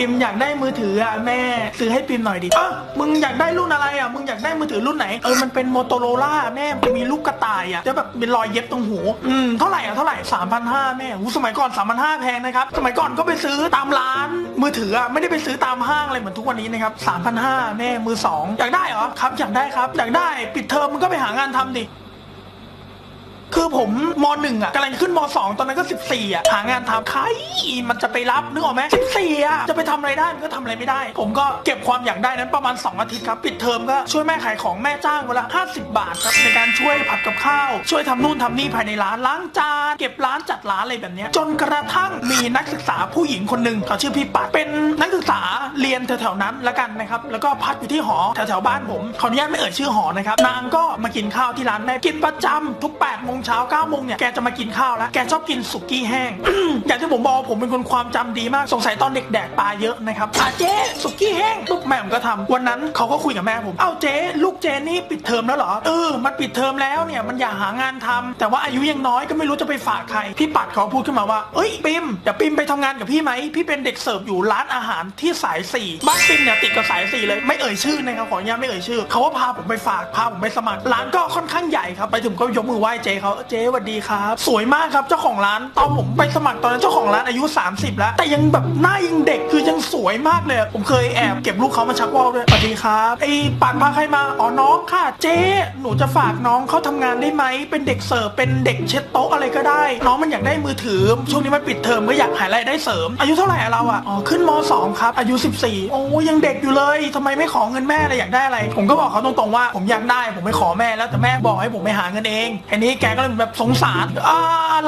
ปิมอยากได้มือถืออะแม่ซื้อให้ปิมหน่อยดิเออมึงอยากได้รุ่นอะไรอะมึงอยากได้มือถือรุ่นไหนเออมันเป็นโมโตโรล่าแม่มันมีลูกกระต่ายอะจะแบบเป็นรอยเย็บตรงหูอืมเท่าไหร่อะเท่าไหร่สามพันห้าแม่หูสมัยก่อนสามพันห้าแพงนะครับสมัยก่อนก็ไปซื้อตามร้านมือถืออะไม่ได้ไปซื้อตามห้างอะไรเหมือนทุกวันนี้นะครับสามพันห้าแม่มือสองอยากได้เหรอครับอยากได้ครับอยากได้ปิดเทอมมันก็ไปหางานทำดิ คือผมมหนึ่งอะกำลังขึ้นมสองตอนนั้นก็สิบสี่อะหางานทำใครมันจะไปรับนึกออกไหมสิบสี่อะจะไปทำอะไรได้มันก็ทำอะไรไม่ได้ ผมก็เก็บความอยากได้นั้นประมาณ 2 อาทิตย์ครับ ปิดเทอมก็ช่วยแม่ขายของแม่จ้างวันละ50 บาทครับในการช่วยผัดกับข้าว ช่วยทำนู่นทำนี่ภายในร้านล้างจานเก็บร้านจัดร้านอะไรแบบนี้จนกระทั่งมีนักศึกษาผู้หญิงคนหนึ่งเขาชื่อพี่ปัดเป็นนักศึกษาเรียนแถวๆนั้นละกันนะครับแล้วก็พักอยู่ที่หอแถวๆบ้านผมขออนุญาตไม่เอ่ยชื่อหอนะครับนางก็มากินข้าวที่ร้านแม่กินประจำทุก8โมงเช้า9โมงเนี่ยแกจะมากินข้าวแล้วแกชอบกินสุกี้แห้ง อย่างที่ผมบอกผมเป็นคนความจำดีมากสงสัยตอนเด็กแดกปลาเยอะนะครับอะเจ๊สุกี้แห้งปุ๊บแม่ผมก็ทำวันนั้นเขาก็คุยกับแม่ผมเอ้าเจ๊ลูกเจ๊นี่ปิดเทอมแล้วเหรอเออมันปิดเทอมแล้วเนี่ยมันอยากหางานทำแต่ว่าอายุยังน้อยก็ไม่รู้จะไปฝากใครพี่ปัดเขาพูดขึ้นมาว่าเอ้ยปิมเดี๋ยวปิมไปทำงานกับพี่ไหมพี่เป็นเด็กเสิร์ฟอยู่ร้านอาหารที่สายสี่บ้านปิมเนี่ยติดกับสายสี่เลยไม่เอ่ยชื่อนะครับขออนุญาตไม่เอ่ยชื่อเขาว่าพาผมไปฝากพาผมไปสมัครร้านก็ค่อนข้างใหญ่ครับไปถึงก็ยกมือไหว้เจ๊เขาเจ๊สวัสดีครับ สวยมากครับเจ้าของร้านตอนผมไปสมัครตอนนั้นเจ้าของร้านอายุ 30 แล้ว แต่ยังแบบหน้ายังเด็กคือยังสวยมากเลย ผมเคยแอบเก็บลูกเขามาชักว่าวด้วยสวัสดีครับไอ้ปานพาใครมาอ๋อน้องค่ะ เจ๊หนูจะฝากน้องเขาทำงานได้ไหมเป็นเด็กเสิร์ฟเป็นเด็กเช็ดโต๊ะอะไรก็ได้ น้องมันอยากได้มือถือช่วงนี้มันปิดเทอมก็อยากหารายได้เสริม อายุเท่าไหร่เราอะอ๋อขึ้นม 2 ครับอายุ 14 โอ้ยังเด็กอยู่เลยทำไมไม่ขอเงินแม่เลยอยากได้อะไร ผมก็บอกเขาตรงๆว่าผมอยากได้ผมไม่ขอแม่แล้วแต่แม่บอกให้ผมไปหาเงินเองอันนี้แกก็เลยแบบสงสารอ่า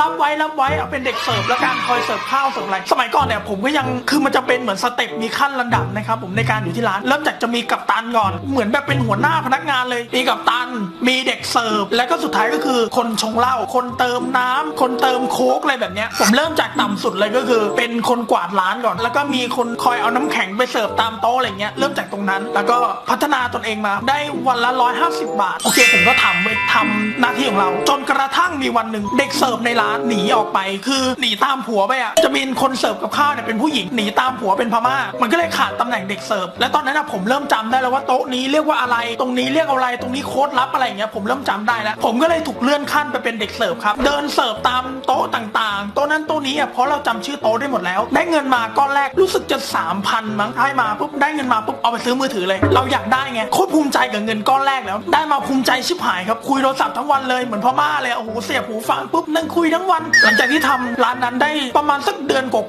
รับไว้รับไว้เอาเป็นเด็กเสิร์ฟแล้วกันคอยเสิร์ฟข้าวเสิร์ฟอะไรสมัยก่อนเนี่ยผมก็ยังคือมันจะเป็นเหมือนสเต็ปมีขั้นระดับนะครับผมในการอยู่ที่ร้านเริ่มจากจะมีกัปตันก่อน เหมือนแบบเป็นหัวหน้าพนักงานเลยมีกัปตันมีเด็กเสิร์ฟแล้วก็สุดท้ายก็คือคนชงเหล้าคนเติมน้ำคนเติมโค้กอะไรแบบเนี้ยผมเริ่มจากต่ำสุดเลยก็คือ เป็นคนกวาดร้านก่อน แล้วก็มีคนคอยเอาน้ำแข็งไปเสิร์ฟตามโต๊ะอะไรเงี้ยเริ่มจากตรงนั้น แล้วก็พัฒนาตนเองมาได้วันละ150 บาทโอเคผมก็ทำไปทำหน้าที่ของเราจนกระทั่งมีวันหนึ่งเด็กเสิร์ฟในร้านหนีออกไป คือหนีตามผัวไปอะจะมีคนเสิร์ฟกับข้าวเนี่ยเป็นผู้หญิงหนีตามผัวเป็นพม่า มันก็เลยขาดตำแหน่งเด็กเสิร์ฟและตอนนั้นอะผมเริ่มจำได้แล้วว่าโต๊ะนี้เรียกว่าอะไร ตรงนี้เรียกอะไรตรงนี้โค้ดลับอะไรอย่างเงี้ยผมเริ่มจำได้แล้วผมก็เลยถูกเลื่อนขั้นไปเป็นเด็กเสิร์ฟครับเดินเสิร์ฟตามโต๊ะต่างๆโต๊ะนั้นโต๊ะนี้อะเพราะเราจำชื่อโต๊ะได้หมดแล้ว ได้เงินมาก้อนแรกรู้สึกจะ3,000มั้งให้มาปุ๊บได้เงินมาปุ๊บเอาไปซื้อมือถือเลย เราอยากได้ไงโคตรภูมิใจกับเงินก้อนแรกแล้ว ได้มาภูมิใจชิบหายครับคุยโทรศัพท์ทั้งวันเลยเหมือนพ่อม่าเลยโอ้โหเสียบหูฟังปุ๊บนั่งคุยทั้งวัน หลังจากที่ทำร้านนั้นได้ประมาณสักเดือนกว่า